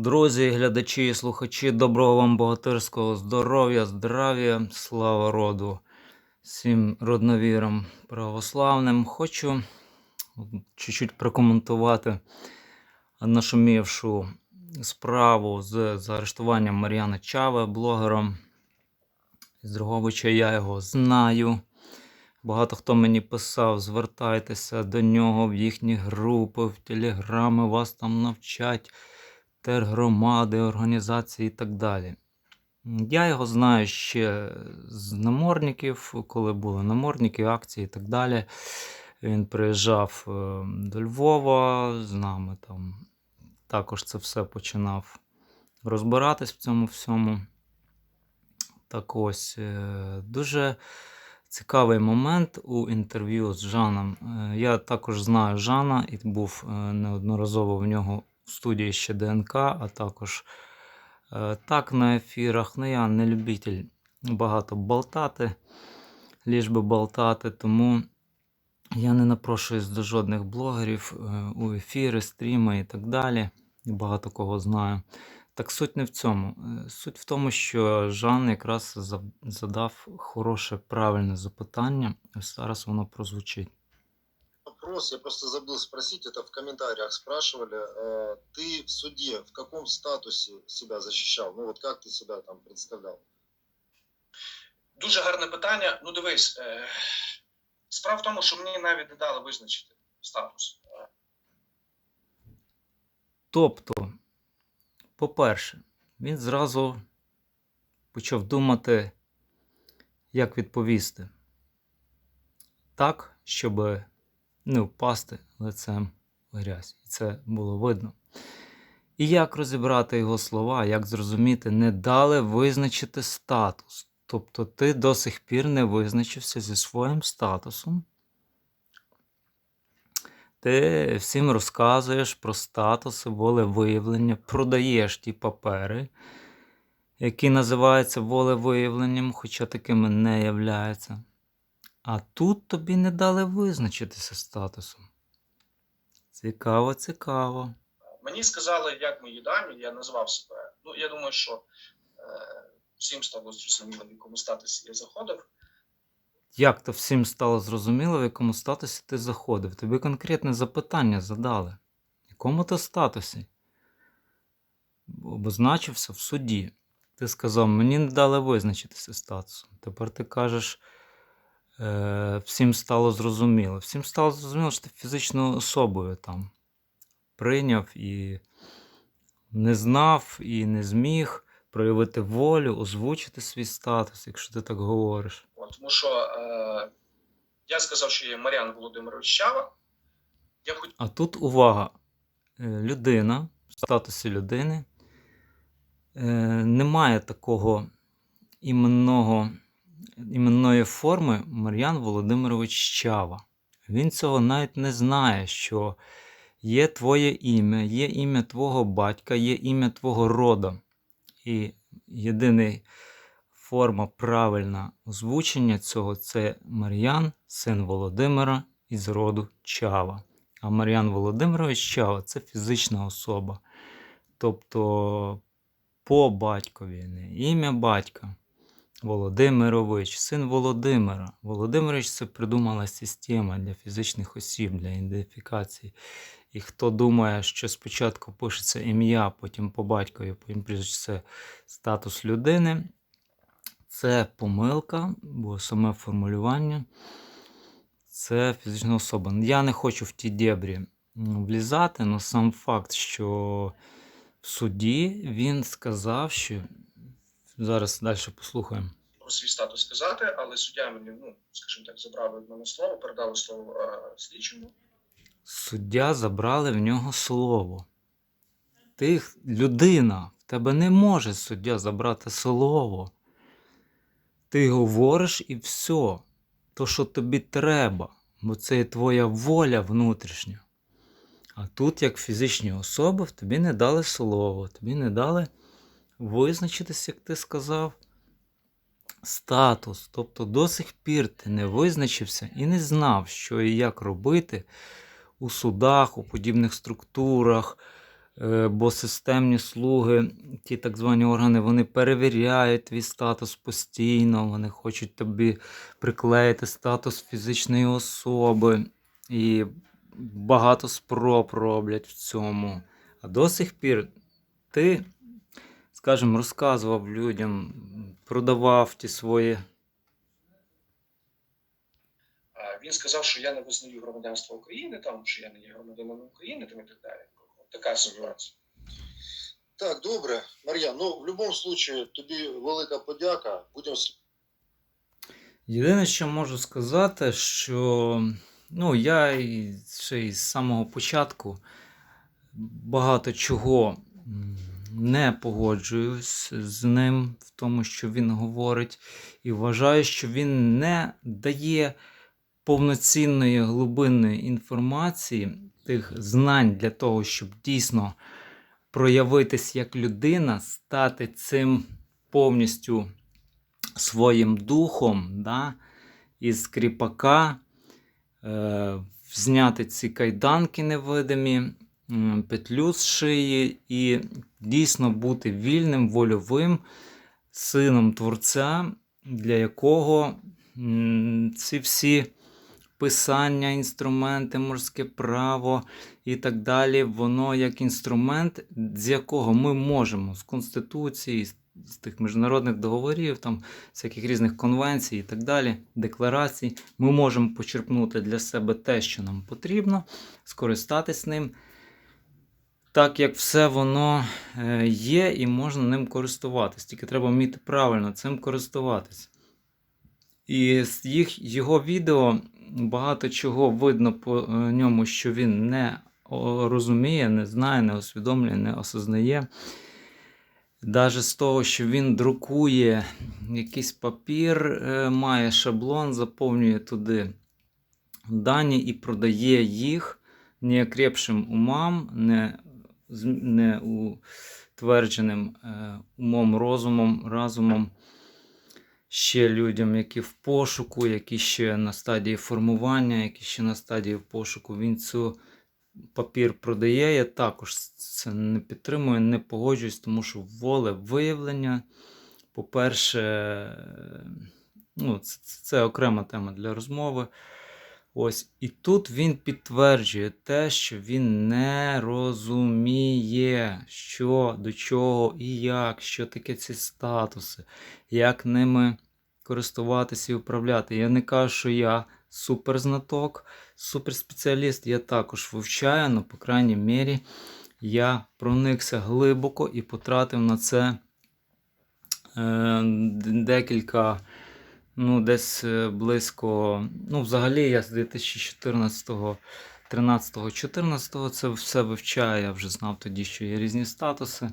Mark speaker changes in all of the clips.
Speaker 1: Друзі, глядачі і слухачі, доброго вам богатирського здоров'я, здрав'я, слава роду, всім родновірам православним. Хочу чуть-чуть прокоментувати нашумівшу справу з заарештуванням Мар'яна Чави, блогером з Дрогобича. Я його знаю. Багато хто мені писав, звертайтеся до нього в їхні групи, в телеграми, вас там навчать тергромади, організації і так далі. Я його знаю ще з наморників, коли були наморники, акції і так далі. Він приїжджав е, до Львова з нами там. Також це все починав розбиратись в цьому всьому. Так ось е, дуже цікавий момент у інтерв'ю з Жаном. Е, Я також знаю Жана і був неодноразово в нього студії ще ДНК, а також е, так на ефірах. Ну, я не любитель багато болтати, ліж би болтати, тому я не напрошуюсь до жодних блогерів е, у ефіри, стріми і так далі. Багато кого знаю. Так суть не в цьому. Е, Суть в тому, що Жан якраз задав хороше, правильне запитання. Зараз воно прозвучить
Speaker 2: Вопрос, я просто забыл спросить, это в комментариях спрашивали. Э, Ты в суде в каком статусе себя защищал? Ну вот как ты себя там представлял?
Speaker 3: Дуже гарне питання. Ну дивись, е, справа в тому, що мені навіть не дали визначити статус. Е,
Speaker 1: Тобто, по-перше, він зразу почав думати, як відповісти так, щоб не впасти лицем в грязь. І це було видно. І як розібрати його слова, як зрозуміти, не дали визначити статус. Тобто ти до сих пір не визначився зі своїм статусом. Ти всім розказуєш про статуси волевиявлення, продаєш ті папери, які називаються волевиявленням, хоча такими не являються. А тут тобі не дали визначитися статусом. Цікаво, цікаво.
Speaker 3: Мені сказали, як мої дані, я назвав себе. Ну, я думаю, що е, всім стало зрозуміло, в якому статусі я заходив.
Speaker 1: Як то всім стало зрозуміло, в якому статусі ти заходив? Тобі конкретне запитання задали. В якому ти статусі? Обозначився в суді. Ти сказав, мені не дали визначитися статусом. Тепер ти кажеш, всім стало зрозуміло. Всім стало зрозуміло, що ти фізичною особою там прийняв і не знав, і не зміг проявити волю, озвучити свій статус, якщо ти так говориш.
Speaker 3: Тому що е, я сказав, що я Мар'ян Володимирович Чава. Я хоч
Speaker 1: А тут увага. Е, Людина в статусі людини е, немає такого іменного, іменної форми Мар'ян Володимирович Чава. Він цього навіть не знає, що є твоє ім'я, є ім'я твого батька, є ім'я твого рода. І єдина форма правильна озвучення цього це Мар'ян, син Володимира із роду Чава. А Мар'ян Володимирович Чава це фізична особа. Тобто по батькові, не ім'я батька. Володимирович, син Володимира. Володимирович це придумала система для фізичних осіб, для ідентифікації. І хто думає, що спочатку пишеться ім'я, потім по батькові, потім прізвище, статус людини, це помилка, бо саме формулювання це фізична особа. Я не хочу в ті дебрі влізати, але сам факт, що в суді він сказав, що зараз далі послухаємо.
Speaker 3: про свій статус сказати, але суддя мені, ну, скажімо так, від мене слово, передали слово е, слідчому.
Speaker 1: Суддя забрали в нього слово. Ти людина, в тебе не може суддя забрати слово. Ти говориш і все. То, що тобі треба, бо це є твоя воля внутрішня. А тут, як фізичні особи, тобі не дали слово, тобі не дали визначитися, як ти сказав, статус. Тобто до сих пір ти не визначився і не знав, що і як робити у судах, у подібних структурах, Е, Бо системні слуги, ті так звані органи, вони перевіряють твій статус постійно, вони хочуть тобі приклеїти статус фізичної особи. І багато спроб роблять в цьому. А до сих пір ти, скажімо, розказував людям, продавав ті свої.
Speaker 3: Він сказав, що я не визнаю громадянство України, там що я не є громадянином України, там і так далі. Така ситуація.
Speaker 2: Так, добре. Мар'ян, ну в будь-якому случае тобі велика подяка. Будемо
Speaker 1: Єдине, що можу сказати, що ну, я ще із самого початку багато чого не погоджуюсь з ним в тому, що він говорить, і вважаю, що він не дає повноцінної глибинної інформації, тих знань для того, щоб дійсно проявитись як людина, стати цим повністю своїм духом, да, із кріпака, е, зняти ці кайданки невидимі, петлю з шиї і дійсно бути вільним, вольовим сином Творця, для якого ці всі писання, інструменти, морське право і так далі, воно як інструмент, з якого ми можемо з Конституції, з тих міжнародних договорів, там всяких різних конвенцій і так далі, декларацій, ми можемо почерпнути для себе те, що нам потрібно, скористатись ним, так як все воно е, є і можна ним користуватись. Тільки треба вміти правильно цим користуватись. І з їх, його відео багато чого видно по е, ньому, що він не розуміє, не знає, не усвідомлює, не осознає. Даже з того, що він друкує якийсь папір, е, має шаблон, заповнює туди дані і продає їх неокрепшим умам, не, з- не утвердженим е, умом, розумом, разумом, ще людям, які в пошуку, які ще на стадії формування, які ще на стадії пошуку. Він цю папір продає. Я також це не підтримую, не погоджуюсь, тому що воле виявлення, по-перше, е, ну, це, це окрема тема для розмови. Ось, і тут він підтверджує те, що він не розуміє, що до чого і як, що таке ці статуси, як ними користуватися і управляти. Я не кажу, що я суперзнаток, суперспеціаліст, я також вивчаю, але, по крайній мірі, я проникся глибоко і потратив на це е, декілька, ну, десь е, близько. Ну, взагалі, я з 2014 13 14 це все вивчаю. Я вже знав тоді, що є різні статуси.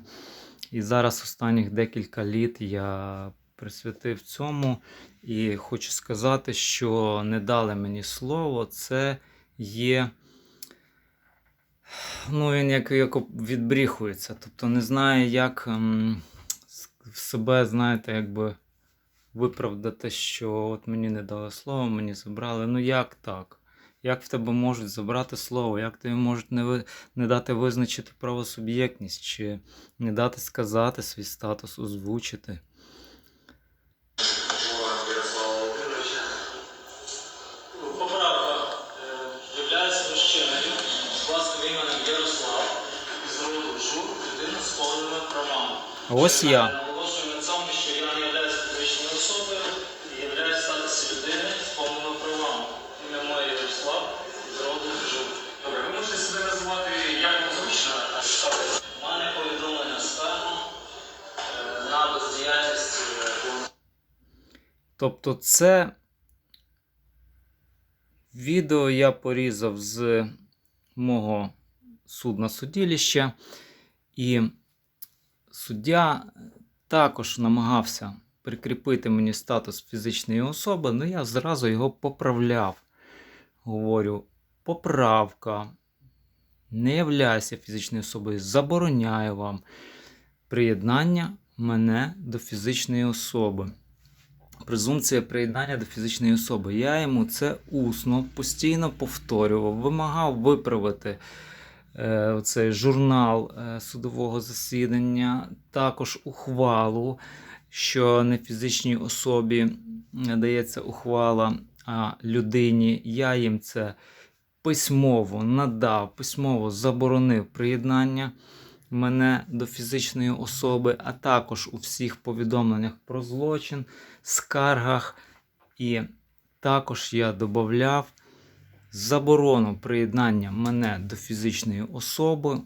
Speaker 1: І зараз останніх декілька літ я присвятив цьому. І хочу сказати, що не дали мені слово, це є. Ну, він як, як відбріхується. Тобто не знає, як себе, знаєте, якби виправдати, що от мені не дали слово, мені забрали. Ну як так? Як в тебе можуть забрати слово? Як тобі можуть не, ви, не дати визначити правосуб'єктність, чи не дати сказати свій статус, озвучити?
Speaker 4: Ярослава Володимировича.
Speaker 1: Тобто, це відео я порізав з мого судна судилища, і суддя також намагався прикріпити мені статус фізичної особи, але я зразу його поправляв. Говорю, поправка. Не являюся фізичною особою, забороняю вам приєднання мене до фізичної особи презумпція приєднання до фізичної особи. Я йому це усно постійно повторював, вимагав виправити е, цей журнал е, судового засідання, також ухвалу, що не фізичній особі дається ухвала, а людині. Я їм це письмово надав, письмово заборонив приєднання мене до фізичної особи, а також у всіх повідомленнях про злочин, скаргах. І також я додав заборону приєднання мене до фізичної особи.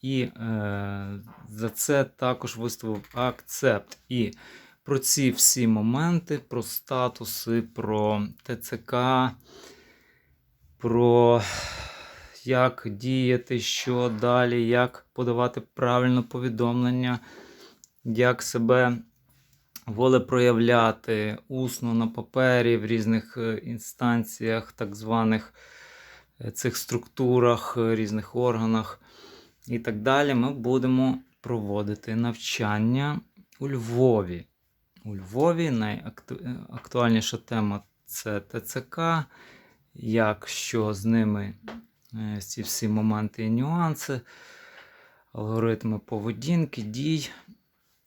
Speaker 1: І е, за це також виставив акцепт. І про ці всі моменти, про статуси, про ТЦК, про як діяти, що далі, як подавати правильно повідомлення, як себе волепроявляти усно на папері в різних е, інстанціях, так званих е, цих структурах, е, різних органах і так далі, ми будемо проводити навчання у Львові. У Львові найактуальніша тема це ТЦК, як що з ними ці всі моменти і нюанси, алгоритми поведінки, дій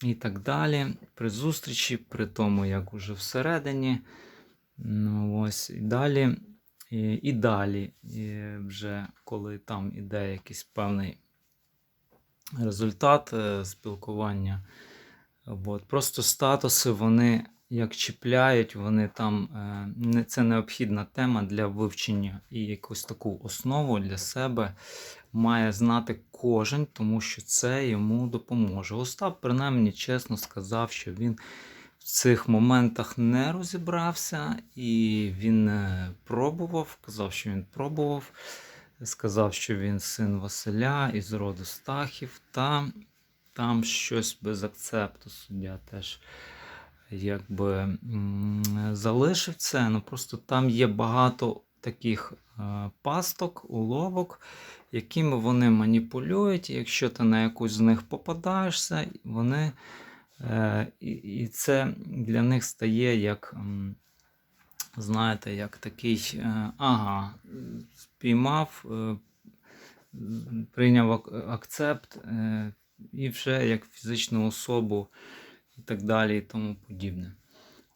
Speaker 1: і так далі. При зустрічі, при тому, як уже всередині. Ну, ось і далі. І, і далі, і вже коли там іде якийсь певний результат е, спілкування. От. Просто статуси вони як чіпляють, вони там е, це необхідна тема для вивчення і якусь таку основу для себе має знати кожен, тому що це йому допоможе. Остап, принаймні, чесно сказав, що він в цих моментах не розібрався, і він е, пробував, казав, що він пробував. Сказав, що він син Василя із роду Стахів, та там щось без акцепту суддя теж якби залишив це. Ну просто там є багато таких е, пасток, уловок, якими вони маніпулюють. Якщо ти на якусь з них попадаєшся, вони е, і, це для них стає як. Знаєте, як такий, е, ага, спіймав, е, прийняв акцепт і вже як фізичну особу і так далі і тому подібне.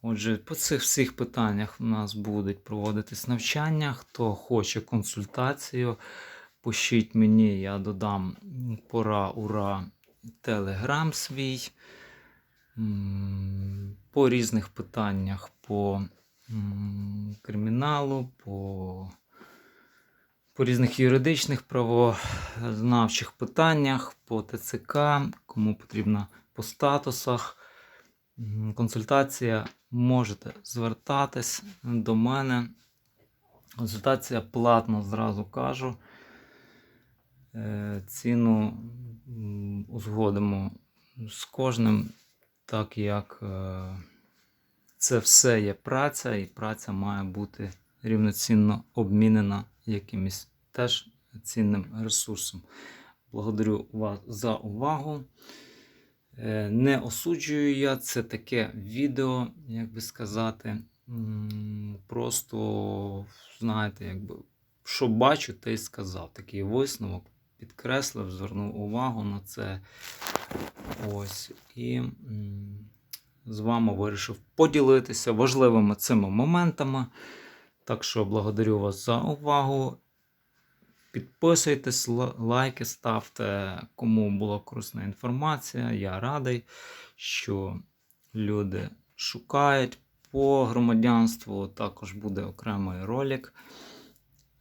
Speaker 1: Отже, по цих всіх питаннях у нас будуть проводитись навчання. Хто хоче консультацію, пишіть мені, я додам пора ура телеграм свій. По різних питаннях, по криміналу, по, по різних юридичних правознавчих питаннях, по ТЦК, кому потрібно по статусах. Консультація можете звертатись до мене. Консультація платна, зразу кажу. Е, Ціну узгодимо з кожним, так як е, це все є праця, і праця має бути рівноцінно обмінена якимось теж цінним ресурсом. Благодарю вас за увагу. Е, Не осуджую я це таке відео, як би сказати. Просто, знаєте, якби, що бачу, те й сказав. Такий висновок підкреслив, звернув увагу на це. Ось. І з вами вирішив поділитися важливими цими моментами. Так що благодарю вас за увагу. Підписуйтесь, лайки ставте, кому була корисна інформація. Я радий, що люди шукають по громадянству. Також буде окремий ролик,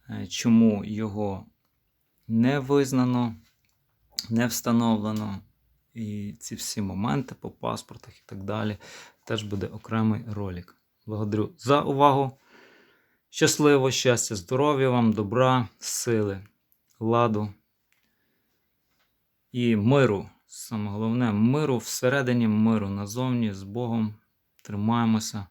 Speaker 1: е, чому його не визнано, не встановлено. І ці всі моменти по паспортах і так далі. Теж буде окремий ролик. Благодарю за увагу. Щасливо, щастя, здоров'я вам, добра, сили, ладу і миру. Саме головне миру всередині, миру назовні з Богом. Тримаємося.